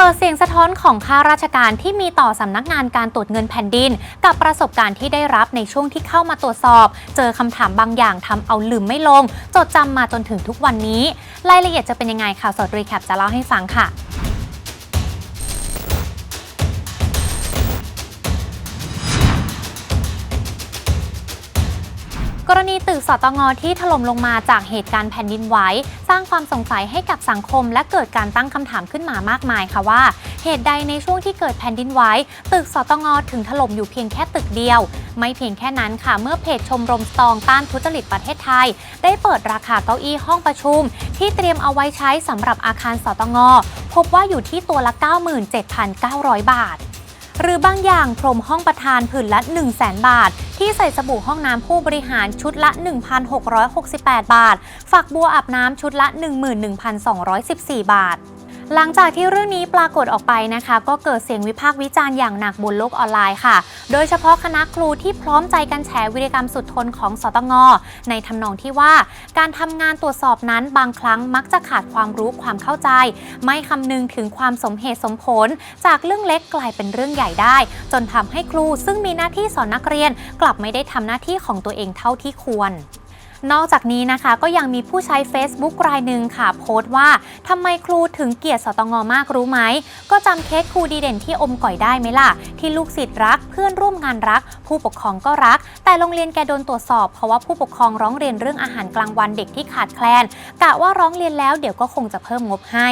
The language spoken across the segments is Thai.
เปิดเสียงสะท้อนของข้าราชการที่มีต่อสำนักงานการตรวจเงินแผ่นดิน กับประสบการณ์ที่ได้รับในช่วงที่เข้ามาตรวจสอบ เจอคำถามบางอย่างทำเอาลืมไม่ลง จดจำมาจนถึงทุกวันนี้ รายละเอียดจะเป็นยังไงข่าวสดรีแคปจะเล่าให้ฟังค่ะ กรณีตึกสตงที่ถล่มลงมาจากเหตุการณ์แผ่นดินไหวสร้างความสงสัยให้กับสังคม และเกิดการตั้งคำถามขึ้นมามากมายค่ะว่า เหตุใดในช่วงที่เกิดแผ่นดินไหวตึกสตงถึงถล่มอยู่เพียงแค่ตึกเดียว ไม่เพียงแค่นั้นค่ะเมื่อเพจชมรมสตองต้านทุจริตประเทศไทย ได้เปิดราคาเก้าอี้ห้องประชุม ที่เตรียมเอาไว้ใช้สำหรับอาคารสตงพบว่าอยู่ที่ตัวละ 97,900 บาท หรือบางอย่างพรมห้องประธานผืนละ 1 0 0 0 0แบาท ที่ใส่สบู่ห้องน้ำผู้บริหารชุดละ 1,668 บาท ฝักบัวอาบน้ำชุดละ 11,214 บาท หลังจากที่เรื่องนี้ปรากฏออกไปนะคะ ก็เกิดเสียงวิพากษ์วิจารณ์อย่างหนักบนโลกออนไลน์ค่ะ โดยเฉพาะคณะครูที่พร้อมใจกันแฉวิรกรรมสุดทนของสตงในทำนองที่ว่า การทำงานตรวจสอบนั้นบางครั้งมักจะขาดความรู้ความเข้าใจ ไม่คำนึงถึงความสมเหตุสมผล จากเรื่องเล็กกลายเป็นเรื่องใหญ่ได้ จนทำให้ครูซึ่งมีหน้าที่สอนนักเรียน กลับไม่ได้ทำหน้าที่ของตัวเองเท่าที่ควร นอกจากนี้นะคะก็ยังมีผู้ใช้ Facebook รายหนึ่งค่ะ โพสต์ว่าทำไมครูถึงเกลียดสตงมากรู้ไหม ก็จำเคสครูดีเด่นที่อมก่อยได้ไหมล่ะ ที่ลูกศิษย์รัก เพื่อนร่วมงานรัก ผู้ปกครองก็รัก แต่โรงเรียนแกโดนตรวจสอบ เพราะว่าผู้ปกครองร้องเรียนเรื่องอาหารกลางวันเด็กที่ขาดแคลนกะว่าร้องเรียนแล้วเดี๋ยวก็คงจะเพิ่มงบให้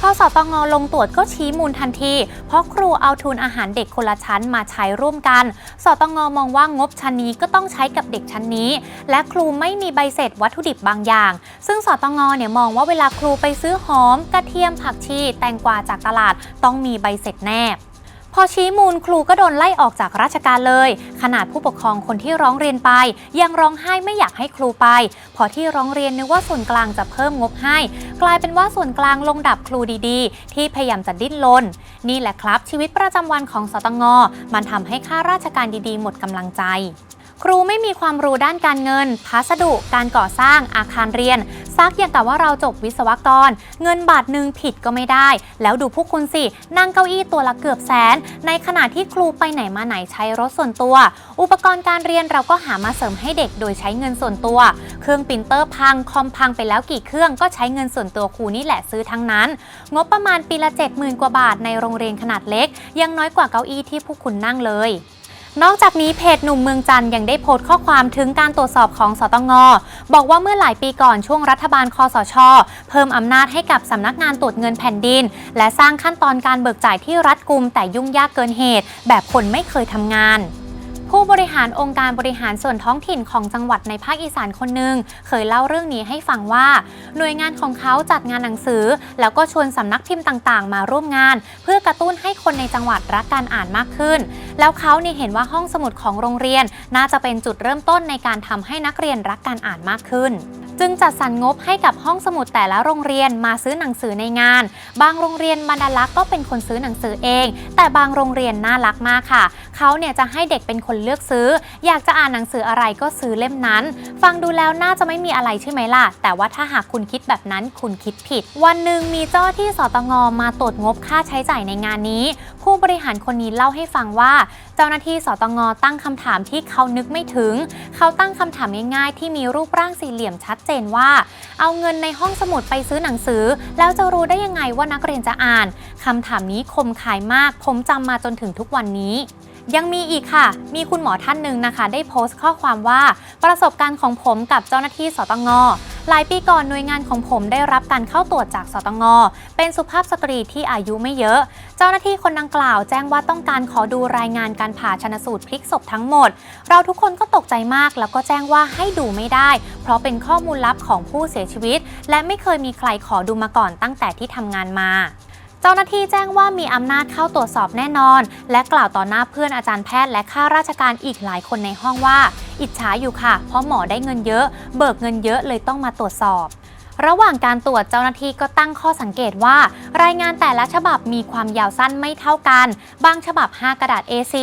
พอสตงลงตรวจก็ชี้มูลทันที เพราะครูเอาทุนอาหารเด็กคนละชั้นมาใช้ร่วมกัน สตงมองว่างบชั้นนี้ก็ต้องใช้กับเด็กชั้นนี้ และครูไม่มีใบเสร็จวัตถุดิบบางอย่าง ซึ่งสตงเนี่ยมองว่าเวลาครูไปซื้อหอม กระเทียมผักชี แตงกวาจากตลาดต้องมีใบเสร็จแนบ พอชี้มูลครูก็โดนไล่ออกจากราชการเลย ขนาดผู้ปกครองคนที่ร้องเรียนไป ยังร้องไห้ไม่อยากให้ครูไป พอที่ร้องเรียนนึกว่าส่วนกลางจะเพิ่มงบให้ กลายเป็นว่าส่วนกลางลงดับครูดีๆ ที่พยายามจะดิ้นรนนี่แหละครับ ชีวิตประจำวันของสตงมันทำให้ข้าราชการดีๆ หมดกำลังใจ ครูไม่มีความรู้ด้านการเงิน พัสดุ การก่อสร้าง อาคารเรียน ซักอย่างกับว่าเราจบวิศวกร เงินบาทหนึ่งผิดก็ไม่ได้ แล้วดูพวกคุณสิ นั่งเก้าอี้ตัวละเกือบแสน ในขณะที่ครูไปไหนมาไหนใช้รถส่วนตัว อุปกรณ์การเรียนเราก็หามาเสริมให้เด็กโดยใช้เงินส่วนตัว เครื่องปรินเตอร์พัง คอมพังไปแล้วกี่เครื่องก็ใช้เงินส่วนตัวครูนี่แหละซื้อทั้งนั้น งบประมาณปีละ 70,000 กว่าบาทในโรงเรียนขนาดเล็ก ยังน้อยกว่าเก้าอี้ที่พวกคุณนั่งเลย นอกจากนี้เพจหนุ่มเมืองจันยังได้โพสต์ข้อความถึงการตรวจสอบของสตงบอกว่าเมื่อหลายปีก่อนช่วงรัฐบาลคอสช เพิ่มอำนาจให้กับสำนักงานตรวจเงินแผ่นดิน และสร้างขั้นตอนการเบิกจ่ายที่รัดกุมแต่ยุ่งยากเกินเหตุ แบบคนไม่เคยทำงาน ผู้บริหารองค์การบริหารส่วนท้องถิ่นของจังหวัดในภาคอีสานคนหนึ่งเคยเล่าเรื่องนี้ให้ฟังว่า หน่วยงานของเขาจัดงานหนังสือ แล้วก็ชวนสำนักพิมพ์ต่างๆ มาร่วมงาน เพื่อกระตุ้นให้คนในจังหวัดรักการอ่านมากขึ้น แล้วเขาเนี่ยเห็นว่าห้องสมุดของโรงเรียน น่าจะเป็นจุดเริ่มต้นในการทำให้นักเรียนรักการอ่านมากขึ้น จึงจัดสรรงบให้กับห้องสมุดแต่ละโรงเรียนมาซื้อหนังสือในงาน บางโรงเรียนบรรลักษ์ก็เป็นคนซื้อหนังสือเอง แต่บางโรงเรียนน่ารักมากค่ะ เขาเนี่ยจะให้เด็กเป็นคนเลือกซื้อ อยากจะอ่านหนังสืออะไรก็ซื้อเล่มนั้น ฟังดูแล้วน่าจะไม่มีอะไรใช่ไหมล่ะ แต่ว่าถ้าหากคุณคิดแบบนั้นคุณคิดผิด วันหนึ่งมีเจ้าหน้าที่สตงมาตรวจงบค่าใช้จ่ายในงานนี้ ผู้บริหารคนนี้เล่าให้ฟังว่า เจ้าหน้าที่สตงตั้งคำถามที่เขานึกไม่ถึง เขาตั้งคำถามง่ายๆที่มีรูปร่างสี่เหลี่ยมชัดเจนว่า เอาเงินในห้องสมุดไปซื้อหนังสือ แล้วจะรู้ได้ยังไงว่านักเรียนจะอ่านคำถามนี้คมขายมาก ผมจำมาจนถึงทุกวันนี้ยังมีอีกค่ะ มีคุณหมอท่านหนึ่งนะคะ ได้โพสต์ข้อความว่า ประสบการณ์ของผมกับเจ้าหน้าที่สตง หลายปีก่อนหน่วยงานของผมได้รับการเข้าตรวจจากสตงเป็นสุภาพสตรีที่อายุไม่เยอะ เจ้าหน้าที่คนดังกล่าวแจ้งว่าต้องการขอดูรายงานการผ่าชนสูตรพลิกศพทั้งหมด เราทุกคนก็ตกใจมากแล้วก็แจ้งว่าให้ดูไม่ได้ เพราะเป็นข้อมูลลับของผู้เสียชีวิต และไม่เคยมีใครขอดูมาก่อนตั้งแต่ที่ทำงานมา เจ้าหน้าที่แจ้งว่ามีอำนาจเข้าตรวจสอบแน่นอน และกล่าวต่อหน้าเพื่อนอาจารย์แพทย์และข้าราชการอีกหลายคนในห้องว่า อิจฉาอยู่ค่ะ เพราะหมอได้เงินเยอะ เบิกเงินเยอะเลยต้องมาตรวจสอบ ระหว่างการตรวจเจ้าหน้าที่ก็ตั้งข้อสังเกตว่า รายงานแต่ละฉบับมีความยาวสั้นไม่เท่ากัน บางฉบับ 5 กระดาษ A4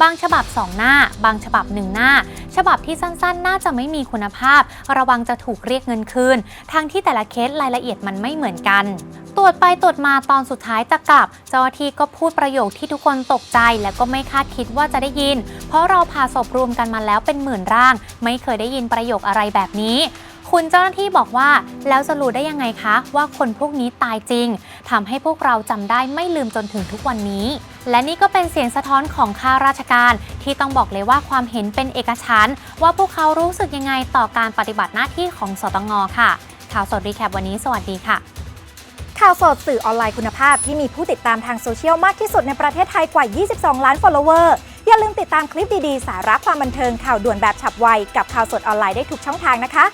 บางฉบับ 2 หน้า บางฉบับ 1 หน้า ฉบับที่สั้นๆ น่าจะไม่มีคุณภาพ ระวังจะถูกเรียกเงินคืน ทั้งที่แต่ละเคสรายละเอียดมันไม่เหมือนกันตรวจไปตรวจมาตอนสุดท้ายจะกลับ เจ้าหน้าที่ก็พูดประโยคที่ทุกคนตกใจและก็ไม่คาดคิดว่าจะได้ยิน เพราะเราผ่าศพรวมกันมาแล้วเป็นหมื่นร่าง ไม่เคยได้ยินประโยคอะไรแบบนี้ คุณเจ้าหน้าที่บอกว่า แล้วจะรู้ได้ยังไงคะ ว่าคนพวกนี้ตายจริงทำให้พวกเราจำได้ไม่ลืมจนถึงทุกวันนี้ และนี่ก็เป็นเสียงสะท้อนของข้าราชการ ที่ต้องบอกเลยว่าความเห็นเป็นเอกฉันท์ว่าพวกเขารู้สึกยังไงต่อการปฏิบัติหน้าที่ของสตงค่ะ ข่าวสดรีแคปวันนี้สวัสดีค่ะข่าวสดสื่อออนไลน์คุณภาพที่มีผู้ติดตามทางโซเชียลมากที่สุดในประเทศไทยกว่า 22 ล้าน follower อย่าลืมติดตามคลิปดี ๆ สาระความบันเทิงข่าวด่วนแบบฉับไว กับข่าวสดออนไลน์ได้ทุกช่องทางนะคะ